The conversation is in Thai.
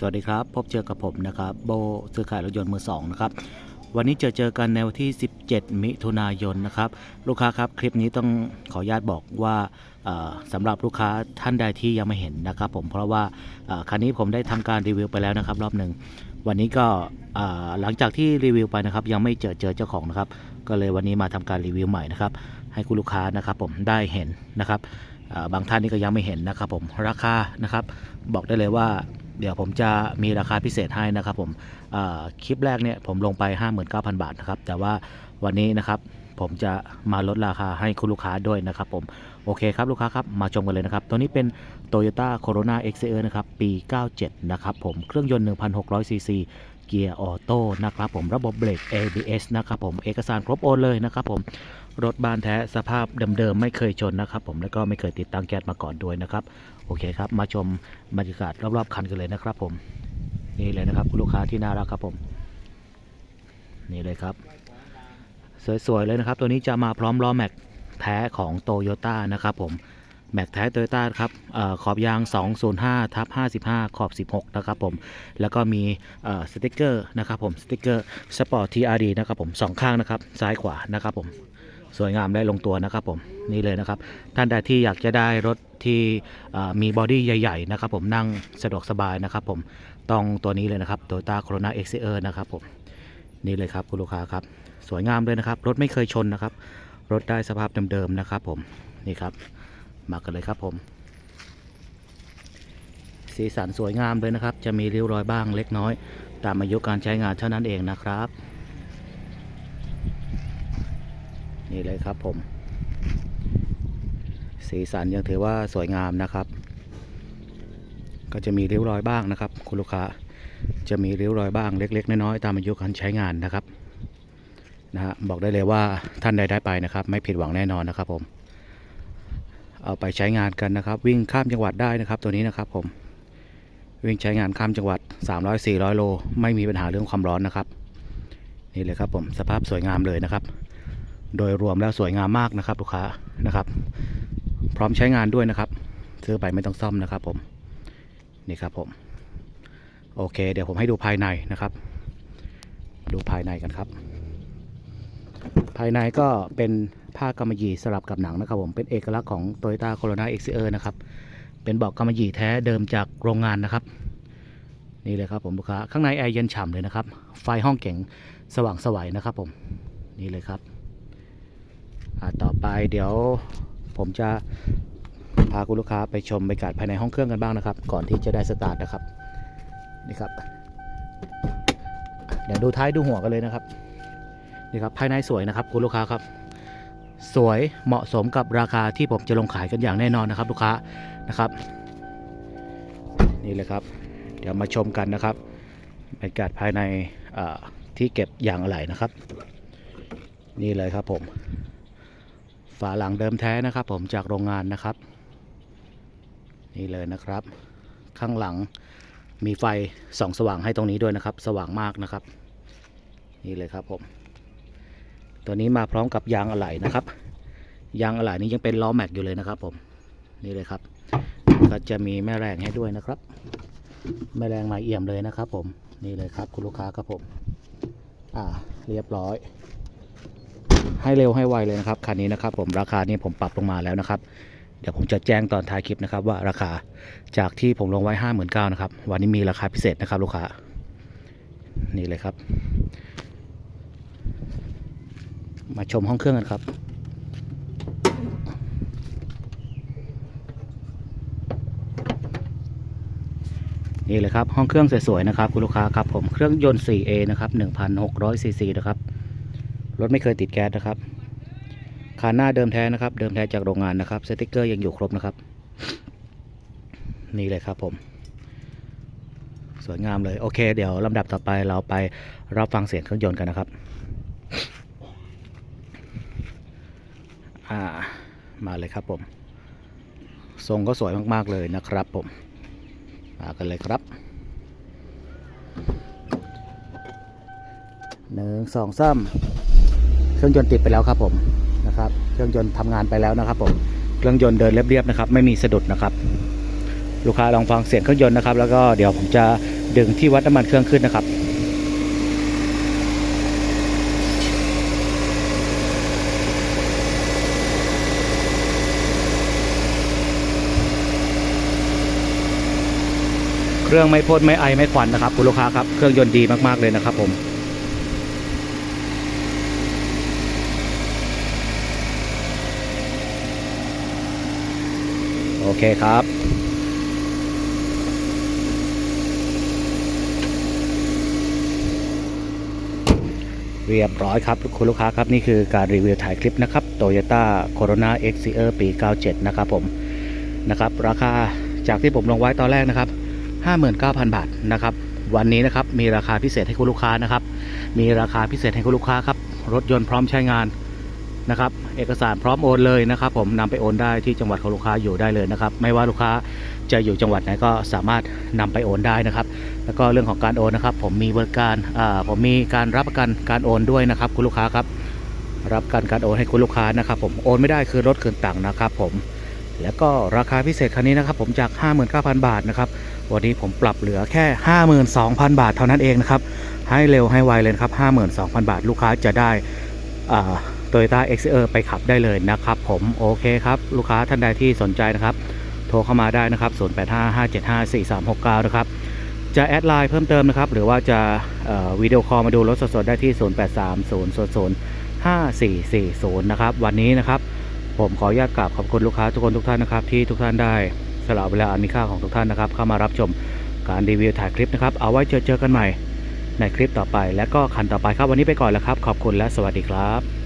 สวัสดีครับ พบเจอกับผมนะครับ โบซื้อขายรถยนต์มือสองนะครับ วันนี้เจอเจอกันในวันที่ 17 มิถุนายนนะครับ ลูกค้าครับ คลิปนี้ต้องขออนุญาตบอกว่าสำหรับลูกค้าท่านใดที่ยังไม่เห็นนะครับผมเพราะว่าคันนี้ผมได้ทำการรีวิวไปแล้วนะครับ รอบหนึ่งวันนี้ก็หลังจากที่รีวิวไปนะครับ ยังไม่เจอเจอเจ้าของนะครับ ก็เลยวันนี้มาทำการรีวิวใหม่นะครับ ให้คุณลูกค้านะครับผมได้เห็นนะครับบางท่านนี่ก็ยังไม่เห็นนะครับผมราคานะครับ บอกได้เลยว่า เดี๋ยวผมจะมีราคาพิเศษให้นะครับผมคลิปแรกเนี่ยผมลงไป 59,000 บาทนะครับ แต่ว่าวันนี้นะครับผมจะมาลดราคาให้คุณลูกค้าด้วยนะครับผมโอเคครับลูกค้าครับมาชมกันเลยนะครับ ตัวนี้เป็น Toyota Corona x r นะครับปี 97 นะครับผมเครื่องยนต์ 1,600ซีซี เกียร์ออโต้นะครับผมระบบเบรก ABS นะครับผมเอกสารครบโอนเลยนะครับผมรถบ้านแท้สภาพเดิมๆไม่เคยชนนะครับผมแล้วก็ไม่เคยติดตั้งแก๊สมาก่อนด้วยนะครับโอเคครับมาชมบรรยากาศรอบๆคันกันเลยนะครับผมนี่เลยนะครับคุณลูกค้าที่น่ารักครับผม นี่เลยครับ สวยๆเลยนะครับ ตัวนี้จะมาพร้อมล้อแม็กแท้ของโตโยต้านะครับผม แม็กแท้โตโยต้าครับอขอบยาง 205ทับ55 ขอบ 16 นะครับผม แล้วก็มีสติกเกอร์นะครับผมสติกเกอร์สปอร์ต TRD นะครับผมสองข้างนะครับ ซ้ายขวานะครับผมสวยงามได้ลงตัวนะครับผมนี่เลยนะครับ ท่านใดที่อยากจะได้รถที่มีบอดี้ใหญ่ ๆ นะครับผมนั่งสะดวกสบายนะครับผมต้องตัวนี้เลยนะครับ Toyota Corona XCR นะครับผมนี่เลยครับคุณลูกค้าครับ สวยงามเลยนะครับ รถไม่เคยชนนะครับ รถได้สภาพเดิมๆนะครับผมนี่ครับ มากันเลยครับผม สีสันสวยงามเลยนะครับ จะมีริ้วรอยบ้างเล็กน้อย ตามอายุการใช้งานเท่านั้นเองนะครับ นี่เลยครับผม สีสันยังถือว่าสวยงามนะครับ ก็จะมีริ้วรอยบ้างนะครับ คุณลูกค้าจะมีริ้วรอยบ้างเล็ก ๆ น้อยๆตามอายุการใช้งานนะครับนะฮะบอกได้เลยว่าท่านใดได้ไปนะครับ ไม่ผิดหวังแน่นอนนะครับผม เอาไปใช้งานกันนะครับ วิ่งข้ามจังหวัดได้นะครับตัวนี้นะครับผมวิ่งใช้งานข้ามจังหวัด 300-400 โล ไม่มีปัญหาเรื่องความร้อนนะครับ นี่เลยครับผมสภาพสวยงามเลยนะครับ โดยรวมแล้วสวยงามมากนะครับลูกค้านะครับ พร้อมใช้งานด้วยนะครับ ซื้อไปไม่ต้องซ่อมนะครับผมนี่ครับผม โอเค เดี๋ยวผมให้ดูภายในนะครับ ดูภายในกันครับ ภายในก็เป็นผ้ากำมะหยี่สลับกับหนังนะครับผมเป็นเอกลักษณ์ของ Toyota Corona XCR นะครับ เป็นเบาะกำมะหยี่แท้เดิมจากโรงงานนะครับ นี่เลยครับผมลูกค้าข้างในแอร์เย็นฉ่ำเลยนะครับ ไฟห้องเก๋งสว่างสวัยนะครับผมนี่เลยครับอ่าต่อไปเดี๋ยวผมจะพาคุณลูกค้าไปชมบรรยากาศภายในห้องเครื่องกันบ้างนะครับ ก่อนที่จะได้สตาร์ทนะครับนี่ครับเดี๋ยวดูท้ายดูหัวกันเลยนะครับ นี่ครับภายในสวยนะครับคุณลูกค้าครับ สวยเหมาะสมกับราคาที่ผมจะลงขายกันอย่างแน่นอนนะครับ ลูกค้านะครับ นี่เลยครับ เดี๋ยวมาชมกันนะครับบรรยากาศภายในที่เก็บยางอะไหล่นะครับ นี่เลยครับผมฝาหลังเดิมแท้นะครับ ผมจากโรงงานนะครับ นี่เลยนะครับ ข้างหลังมีไฟส่องสว่างให้ตรงนี้ด้วยนะครับ สว่างมากนะครับ นี่เลยครับผม ตัวนี้มาพร้อมกับยางอะไหล่นะครับ ยางอะไหล่นี้ยังเป็นล้อแม็กอยู่เลยนะครับ ผมนี่เลยครับ ก็จะมีแม่แรงให้ด้วยนะครับ แม่แรงมาเอี่ยมเลยนะครับ ผมนี่เลยครับ คุณลูกค้าครับผมอ่าเรียบร้อย ให้เร็วให้ไวเลยนะครับคันนี้นะครับ ผมราคานี้ผมปรับลงมาแล้วนะครับเดี๋ยวผมจะแจ้งตอนท้ายคลิปนะครับว่าราคาจากที่ผมลงไว้ห้าหมื่นเก้านะครับ วันนี้มีราคาพิเศษนะครับ ลูกค้า นี่เลยครับ มาชมห้องเครื่องกันครับ นี่เลยครับ ห้องเครื่องสวยๆนะครับ คุณลูกค้าครับผมเครื่องยนต์ 4A นะครับ1,600ซีซีนะครับรถไม่เคยติดแก๊สนะครับคานหน้าเดิมแท้นะครับ เดิมแท้จากโรงงานนะครับสติกเกอร์ยังอยู่ครบนะครับ นี่เลยครับผมสวยงามเลย โอเค เดี๋ยวลำดับต่อไปเราไปรับฟังเสียงเครื่องยนต์กันนะครับ อ่ามาเลยครับผมทรงก็สวยมากๆเลยนะครับผมมากันเลยครับหนึ่งสองสามเครื่องยนต์ติดไปแล้วครับผมนะครับเครื่องยนต์ทำงานไปแล้วนะครับผมเครื่องยนต์เดินเรียบๆนะครับไม่มีสะดุดนะครับ ลูกค้าลองฟังเสียงเครื่องยนต์นะครับ แล้วก็เดี๋ยวผมจะดึงที่วัดน้ำมันเครื่องขึ้นนะครับ เครื่องไม่พ่นไม่ไอไม่ควันนะครับคุณลูกค้าครับเครื่องยนต์ดีมากๆเลยนะครับผมโอเคครับเรียบร้อยครับคุณลูกค้าครับ นี่คือการรีวิวถ่ายคลิปนะครับ Toyota Corona X c r ปี 97 นะครับผมนะครับ ราคาจากที่ผมลงไว้ตอนแรกนะครับ 59,000 บาทนะครับ วันนี้นะครับมีราคาพิเศษให้คุณลูกค้านะครับ มีราคาพิเศษให้คุณลูกค้าครับ รถยนต์พร้อมใช้งานนะครับ เอกสารพร้อมโอนเลยนะครับ ผมนำไปโอนได้ที่จังหวัดของลูกค้าอยู่ได้เลยนะครับ ไม่ว่าลูกค้าจะอยู่จังหวัดไหนก็สามารถนำไปโอนได้นะครับ แล้วก็เรื่องของการโอนนะครับ ผมมีบริการอ่าผมมีการรับประกันการโอนด้วยนะครับ คุณลูกค้าครับ รับประกันการโอนให้คุณลูกค้านะครับ ผมโอนไม่ได้คือรถคืนตังค์นะครับ ผม แล้วก็ราคาพิเศษคันนี้นะครับ ผมจาก 59,000 บาทนะครับ วันนี้ผมปรับเหลือแค่ 52,000 บาทเท่านั้นเองนะครับ ให้เร็วให้ไวเลยนะครับ 52,000 บาท ลูกค้าจะได้โตโยต้าเอ็กซ์ไปขับได้เลยนะครับ ผมโอเคครับลูกค้าท่านใดที่สนใจนะครับ โทรเข้ามาได้นะครับ 0855754369 นะครับ จะแอดไลน์เพิ่มเติมนะครับ หรือว่าจะวิดีโอคอลมาดูรถสดๆได้ที่ 0830005440 นะครับ วันนี้นะครับ ผมขออนุญาตกราบขอบคุณลูกค้าทุกคนทุกท่านนะครับที่ทุกท่านได้ สละเวลาอันมีค่าของทุกท่านนะครับ เข้ามารับชมการรีวิวถ่ายคลิปนะครับ เอาไว้เจอเจอกันใหม่ในคลิปต่อไป และก็คันต่อไปครับวันนี้ไปก่อนแล้วครับ ขอบคุณและสวัสดีครับ